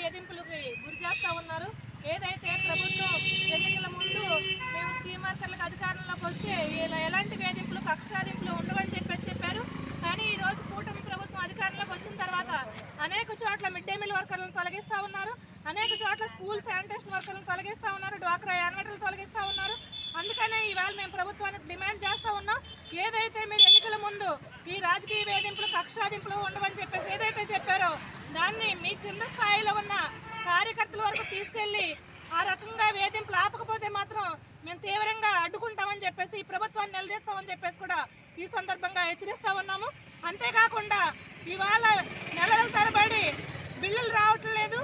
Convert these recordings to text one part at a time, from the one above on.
వేధింపులకి గురి చేస్తూ ఉన్నారు. ఏదైతే ప్రభుత్వం ఎన్నికల ముందు మేము స్కీమ్ వర్కర్లకు అధికారంలోకి వస్తే ఇలా ఎలాంటి వేధింపులు కక్షాదింపులు ఉండవని చెప్పి చెప్పారు. కానీ ఈ రోజు కూటమి ప్రభుత్వం అధికారంలోకి వచ్చిన తర్వాత అనేక చోట్ల మిడ్ డే మీల్ వర్కర్లను తొలగిస్తూ ఉన్నారు. అనేక చోట్ల స్కూల్ శానిటేషన్ వర్కర్లను తొలగిస్తూ ఉన్నారు. డ్వాక్రా యాన్వెటర్లు తొలగిస్తా ఉన్నారు. అందుకనే ఇవాళ మేము ప్రభుత్వానికి డిమాండ్ చేస్తూ ఉన్నాం. ఏదైతే మీరు ఎన్నికల ఈ రాజకీయ వేధింపులు కక్షాదింపులు ఉండవని చెప్పేసి ఏదైతే చెప్పారో దాన్ని మీ కింద స్థాయిలో ఉన్న కార్యకర్తల వరకు తీసుకెళ్ళి ఆ రకంగా వేధింపులు ఆపకపోతే మాత్రం మేము తీవ్రంగా అడ్డుకుంటామని చెప్పేసి ఈ ప్రభుత్వాన్ని నిలదీస్తామని చెప్పేసి కూడా ఈ సందర్భంగా హెచ్చరిస్తూ ఉన్నాము. అంతేకాకుండా ఇవాళ నెలల తరబడి బిల్లులు రావటం లేదు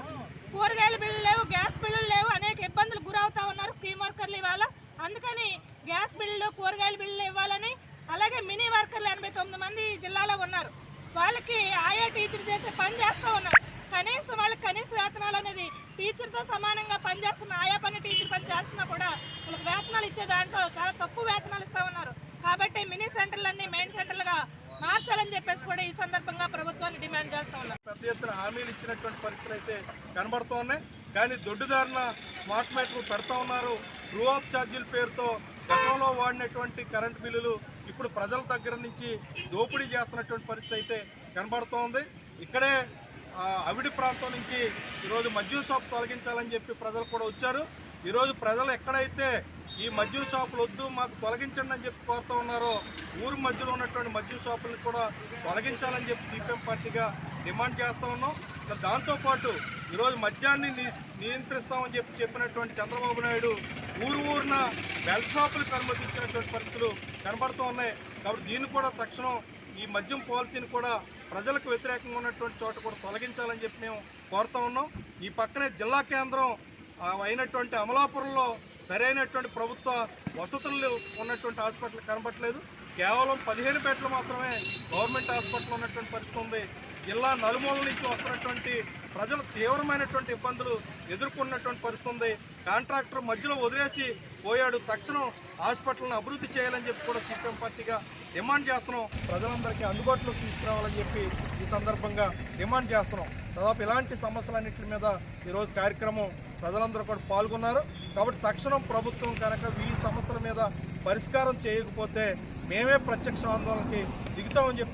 కూరగాయల బిల్లులు లేవు గ్యాస్ బిల్లులు లేవు అనేక ఇబ్బందులు గురవుతా ఉన్నారు స్కీమ్ వర్కర్లు ఇవాళ. అందుకని గ్యాస్ బిల్లులు కూరగాయల బిల్లులు ఇవ్వాలని అలాగే మినీ వర్కర్లు ఎనభై మంది జిల్లాలో ఉన్నారు. వాళ్ళకి ఆయా టీచర్ చేసే పని చేస్తూ ఉన్నారు. కనీసం వాళ్ళకి కనీస వేతనాలు అనేది టీచర్తో సమానంగా పనిచేస్తున్న ఆయా పని టీచర్ పని చేస్తున్నా కూడా వాళ్ళకి వేతనాలు ఇచ్చే దాంట్లో చాలా తక్కువ వేతనాలు ఇస్తూ ఉన్నారు. కాబట్టి మినీ సెంటర్లన్నీ మెయిన్ సెంటర్లుగా మార్చాలని చెప్పేసి కూడా ఈ సందర్భంగా ప్రభుత్వాన్ని డిమాండ్ చేస్తూ ఉన్నారు. పెద్ద ఎత్తున హామీలు ఇచ్చినటువంటి పరిస్థితులు అయితే కనబడుతూ ఉన్నాయి. కానీ దొడ్డుదారిన స్మార్ట్ మీటర్లు పెడతా ఉన్నారు. రూ ఆఫ్ ఛార్జీల పేరుతో గతంలో వాడినటువంటి కరెంట్ బిల్లులు ఇప్పుడు ప్రజల దగ్గర నుంచి దోపిడీ చేస్తున్నటువంటి పరిస్థితి అయితే కనబడుతోంది. ఇక్కడే అవిడి ప్రాంతం నుంచి ఈరోజు మద్యం షాప్ తొలగించాలని చెప్పి ప్రజలు కూడా వచ్చారు. ఈరోజు ప్రజలు ఎక్కడైతే ఈ మద్యం షాపులు వద్దు మాకు తొలగించండి అని చెప్పి కోరుతూ ఉన్నారో ఊరు మధ్యలో ఉన్నటువంటి మద్యం షాపులను కూడా తొలగించాలని చెప్పి సిపిఎం పార్టీగా డిమాండ్ చేస్తూ ఉన్నాం. ఇంకా దాంతోపాటు ఈరోజు మద్యాన్ని ని- నియంత్రిస్తామని చెప్పి చెప్పినటువంటి చంద్రబాబు నాయుడు ఊరు ఊరిన బెల్ట్ షాపులకు అనుమతించినటువంటి పరిస్థితులు కనబడుతూ ఉన్నాయి. కాబట్టి దీన్ని కూడా తక్షణం ఈ మద్యం పాలసీని కూడా ప్రజలకు వ్యతిరేకంగా ఉన్నటువంటి చోట కూడా తొలగించాలని చెప్పి మేము కోరుతూ ఉన్నాం. ఈ పక్కనే జిల్లా కేంద్రం అయినటువంటి అమలాపురంలో సరైనటువంటి ప్రభుత్వ వసతులు ఉన్నటువంటి హాస్పిటల్ కనబట్టలేదు కేవలం పదిహేను బెడ్లు మాత్రమే గవర్నమెంట్ హాస్పిటల్ ఉన్నటువంటి పరిస్థితి ఉంది. జిల్లా నలుమూల నుంచి వస్తున్నటువంటి ప్రజలు తీవ్రమైనటువంటి ఇబ్బందులు ఎదుర్కొన్నటువంటి పరిస్థితి ఉంది. కాంట్రాక్టర్ మధ్యలో వదిలేసి పోయాడు. తక్షణం హాస్పిటల్ని అభివృద్ధి చేయాలని చెప్పి కూడా సిపిఎం పార్టీగా డిమాండ్ చేస్తున్నాం. ప్రజలందరికీ అందుబాటులోకి తీసుకురావాలని చెప్పి ఈ సందర్భంగా డిమాండ్ చేస్తున్నాం. దాదాపు ఇలాంటి సమస్యలన్నింటి మీద ఈరోజు కార్యక్రమం ప్రజలందరూ కూడా పాల్గొన్నారు. కాబట్టి తక్షణం ప్రభుత్వం కనుక ఈ సమస్యల మీద పరిష్కారం చేయకపోతే మేమే ప్రత్యక్ష ఆందోళనకి దిగుతామని చెప్పి